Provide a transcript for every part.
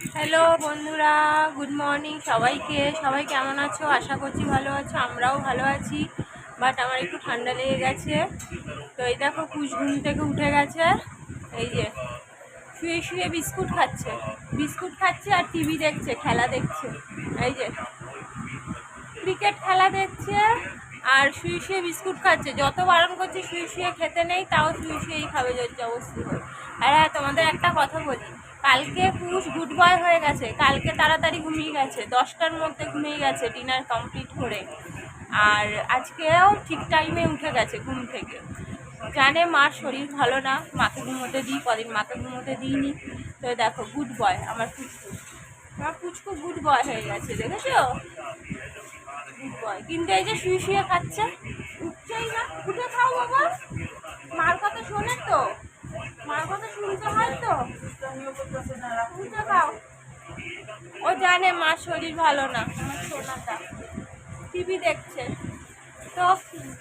Hello বন্ধুরা, good morning সবাইকে। সবাই কেমন আছো? আশা করছি ভালো আছো, আমরাও ভালো আছি, বাট আমার একটু ঠান্ডা লেগে গেছে। তো এই দেখো, কুশ ঘুম থেকে উঠে গেছে। এই যে, শুয়ে শুয়ে বিস্কুট খাচ্ছে। বিস্কুট খাচ্ছে আর টিভি দেখছে, খেলা দেখছে। এই যে, ক্রিকেট খেলা দেখছে আর শুয়ে শুয়ে বিস্কুট খাচ্ছে। যত বারণ করছে, শুয়ে শুয়ে খেতে নেই, তাও শুয়ে শুয়েই খাবে যদি অবস্থি আর হ্যাঁ তোমাদের একটা কথা বলি। কালকে পুরুষ গুড বয় হয়ে গেছে, কালকে তাড়াতাড়ি ঘুমিয়ে গেছে, দশটার মধ্যে ঘুমিয়ে গেছে ডিনার কমপ্লিট করে। আর আজকেও ঠিক টাইমে উঠে গেছে ঘুম থেকে। জানে মার শরীর ভালো না, মাকে ঘুমোতে দিই কদিন মাকে ঘুমোতে দিইনি। তো দেখো গুড বয় আমার পুচকু। আমার পুচকু গুড বয় হয়ে গেছে, দেখেছ? গুড বয় কিন্তু এই যে শুয়ে শুয়ে খাচ্ছে, উঠছেই না। উঠে খাও বাবা। মার কথা শোনে তো। ও জানে মার শরীর ভালো না। টিভি দেখছে। তো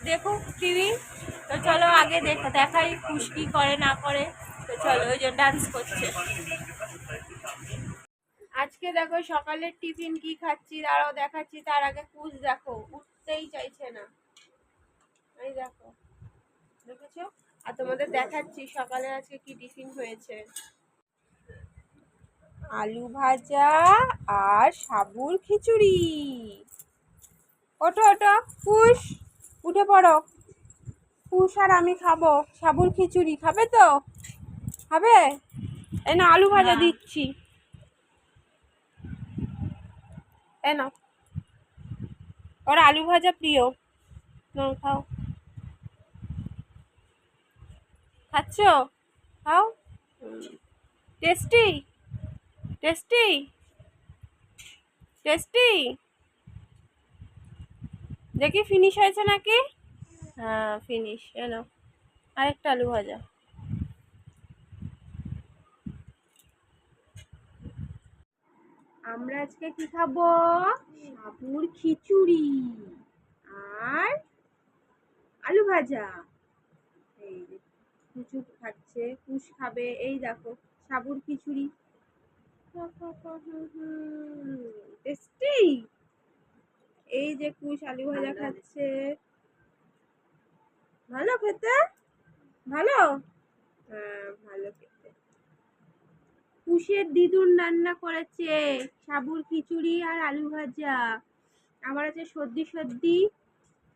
দেখুক টিভি তো চলো আগে দেখ দেখাই খুশকি করে, না করে। তো চলো ওই জন্য ডান্স করছে। আজকে দেখো সকালের টিফিন কি খাচ্ছি তারাও দেখাচ্ছি। তার আগে কুচ দেখো। উঠতেই চাইছে না। এই দেখো। দেখেছ? আর তোমাদের দেখাচ্ছি সকালে আজকে কি টিফিন হয়েছে। আলু ভাজা আর সাবুর খিচুড়ি। ওঠো ওঠো পুষ উঠে পড়ো। পুষ আর আমি খাব সাবুর খিচুড়ি খাবে তো? খাবে? এই না আলু ভাজা দিচ্ছি। এ নাও। ওর আলু ভাজা প্রিয়। নাও খাও। খাচ্ছ? খাও। টেস্টি? টেস্টি? টেস্টি? দেখি ফিনিশ হয়েছে নাকি? হ্যাঁ ফিনিশ এনো আরেকটা আলু ভাজা। আমরা আজকে কি খাব? সাবুর খিচুড়ি আর আলু ভাজা। কুচু খাচ্ছে কুশ খাবে এই দেখো সাবুর খিচুড়ি। টেস্টি এই যে কুশ আলু ভাজা খাচ্ছে। ভালো খেতে? ভালো? হ্যাঁ ভালো খেতে। কুশের দিদুন রান্না করেছে সাবুর খিচুড়ি আর আলু ভাজা। আমার আছে সর্দি সর্দি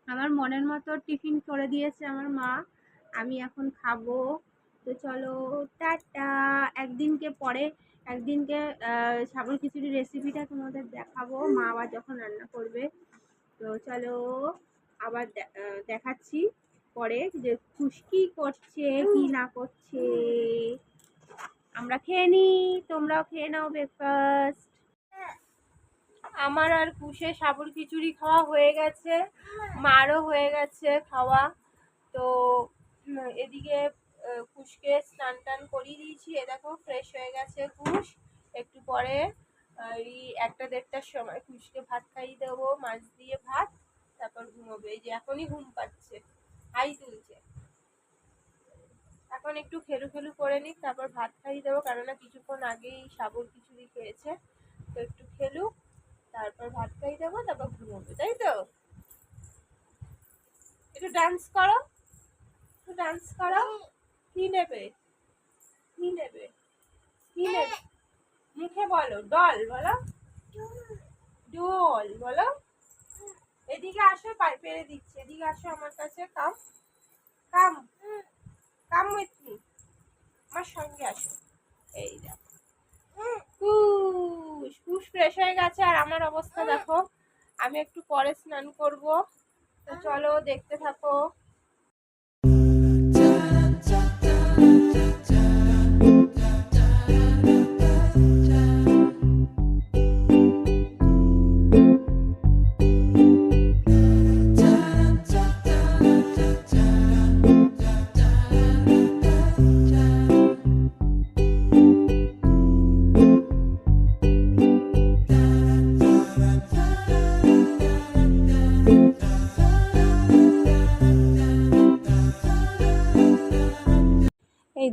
আমার মনের মতো টিফিন করে দিয়েছে আমার মা। আমি এখন খাব। তো চলো, টাটা। একদিনকে পরে, একদিনকে সাবুর খিচুড়ির রেসিপিটা তোমাদের দেখাবো। মা আবার যখন রান্না করবে। তো চলো, আবার দেখাচ্ছি পরে যে খুশকি করছে, কি না করছে। আমরা খেয়ে নিই তোমরাও খেয়ে নাও ব্রেকফাস্ট আমার আর কুশে সাবুর খিচুড়ি খাওয়া হয়ে গেছে। মারও হয়ে গেছে খাওয়া। তো এদিকে কুশকে স্নান টান করিয়ে দিয়েছি। এ দেখো ফ্রেশ হয়ে গেছে কুশ। একটু পরে এই একটা দেড়টার সময় কুশকে ভাত খাইয়ে দেবো, মাছ দিয়ে ভাত, তারপর ঘুমোবে। এই যে এখনই ঘুম পাচ্ছে, হাই তুলছে। এখন একটু খেলু খেলু করে নিক, তারপর ভাত খাইয়ে দেবো, কেননা কিছুক্ষণ আগেই সাবুর খিচুড়ি খেয়েছে। তো একটু খেলুক তারপর ভাত খাইয়ে দেবো, তারপর ঘুমোবে, তাই তো? একটু ডান্স করো। একটু ডান্স করো কি নেবে? কি নেবে? কি নেবে? মুখে বলো ডল বলো। ডল বলো। এদিকে আসো পাই পেরে দিচ্ছি। এদিকে আসো আমার কাছে কাম কাম কাম উইথ মি আমার সঙ্গে আসো। এই দেখো। পুষ পুষ ফ্রেশ হয়ে গেছে। আর আমার অবস্থা দেখো। আমি একটু পরে স্নান করব। তো চলো দেখতে থাকো।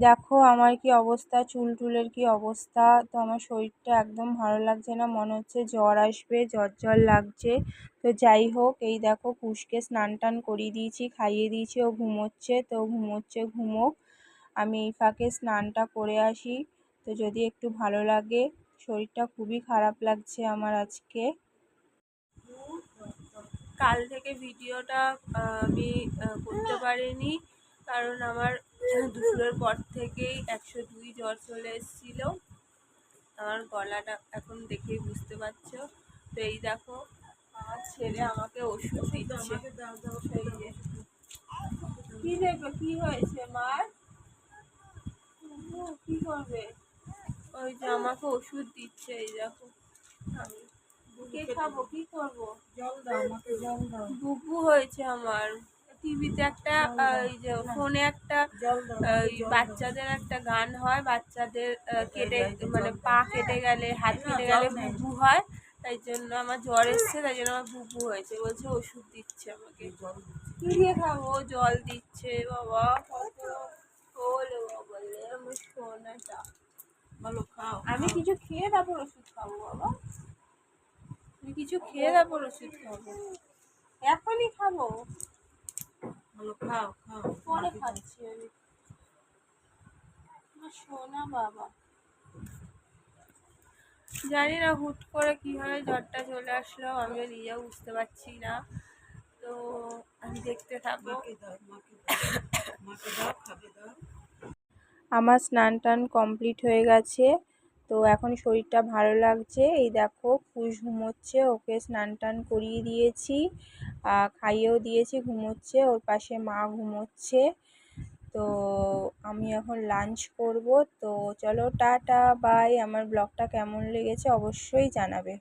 দেখো আমার কি অবস্থা চুল টুলের কি অবস্থা? তো আমার শরীরটা একদম ভালো লাগছে না, মনে হচ্ছে জ্বর আসবে, জ্বর জ্বর লাগছে। তো যাই হোক, এই দেখো কুশকে স্নান টান করিয়ে দিয়েছি, খাইয়ে দিয়েছি, ও ঘুমোচ্ছে, তো ঘুমোচ্ছে, ঘুমোক। আমি এই ফাঁকে স্নানটা করে আসি। তো যদি একটু ভালো লাগে, শরীরটা খুবই খারাপ লাগছে আমার আজকে। কাল থেকে ভিডিওটা আমি করতে পারিনি। কারণ আমার দুপুরের পর থেকেই একশো দুই জ্বর চলে এসেছিল। আমার গলাটা এখন দেখেই বুঝতে পারছ। তো এই দেখো আমার ছেলে আমাকে ওষুধ দিচ্ছে। কি দেখবে কি হয়েছে মার কি করবে? ওই যে আমাকে ওষুধ দিচ্ছে এই দেখো। আমি কে খাব কি করব? জল দাও আমাকে জল দাও। বুবু হয়েছে আমার। টিভিতে একটা ওই যে ফোনে একটা ওই বাচ্চাদের একটা গান হয় বাচ্চাদের কেটে মানে পা কেটে গেলে হাত কেটে গেলে বুবু হয় তাই জন্য আমার জ্বর এসছে তাই জন্য আমার বুবু হয়েছে বলছে ওষুধ দিচ্ছে আমাকে। কি দিয়ে খাব? জল দিচ্ছে বাবা কত হলো বলে আমার সোনাটা ভালো খাও আমি কিছু খেয়ে তারপর ওষুধ খাব বাবা। আমি কিছু খেয়ে তারপর ওষুধ খাব। এখনই খাব। খাও খাও। পরে খাচ্ছি আমি। সোনা বাবা। জানি না হুট করে কীভাবে জ্বরটা চলে আসলো আমিও নিজেও বুঝতে পারছি না। তো আমি দেখতে থাকব। আমার স্নান টান কমপ্লিট হয়ে গেছে তো এখন শরীরটা ভালো লাগছে। এই দেখো কুশ ঘুমোচ্ছে ওকে স্নান টান করিয়ে দিয়েছি। খাইয়েও দিয়েছি, ঘুমোচ্ছে, ওর পাশে মা ঘুমোচ্ছে। তো আমি এখন লাঞ্চ করব। তো চলো, টাটা বাই আমার ব্লগটা কেমন লেগেছে অবশ্যই জানাবে।